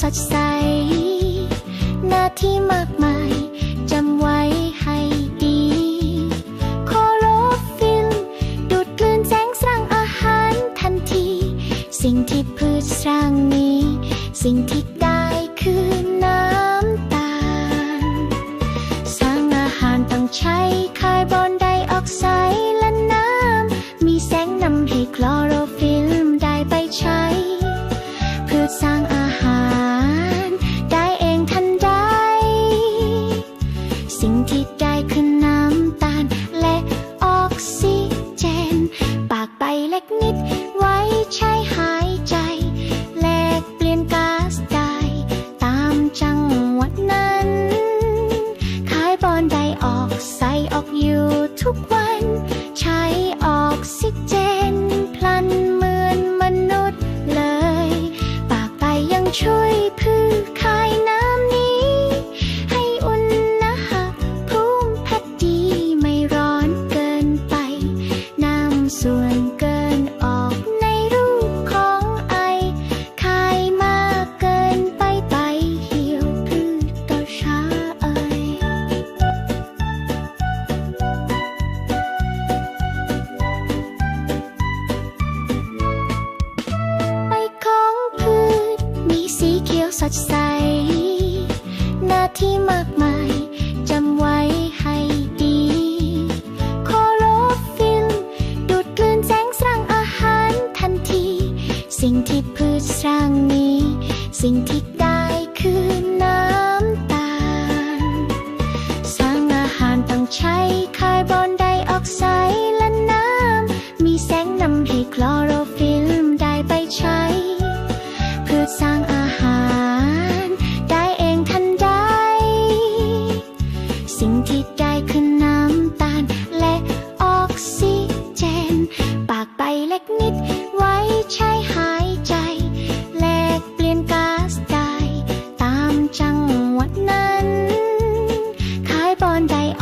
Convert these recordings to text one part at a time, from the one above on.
สดใส หน้าที่มากมายจำไว้ให้ดีโอโรฟิลดูดกลืนแสงสร้างอาหารทันที สิ่งที่พืชสร้างนี้ สิ่งที่ได้คือน้ำตาล สร้างอาหารต้องใช้คาร์บอนไดออกไซด์และน้ำ มีแสงนำให้คลอโรฟิลได้ไปใช้ พืชสร้างอาหาร ออกใส่ออกอยู่ทุกวัน ใช้ออกซิเจน พลันเหมือนมนุษย์เลย ปากไปยังช่วยพืช เขียวสดใส หน้าที่มากมายจำไว้ให้ดีโคโรฟิลดูดกลืนแสงสร้างอาหารทันที สิ่งที่พืชสร้างนี้ สิ่งที่ได้คืน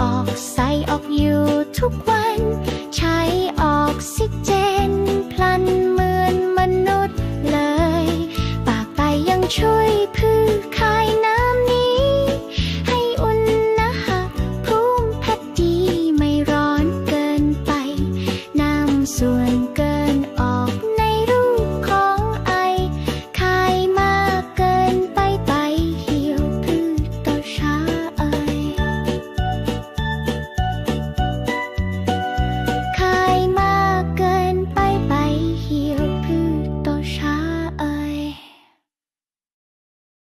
ออกใส่ออกอยู่ทุกวัน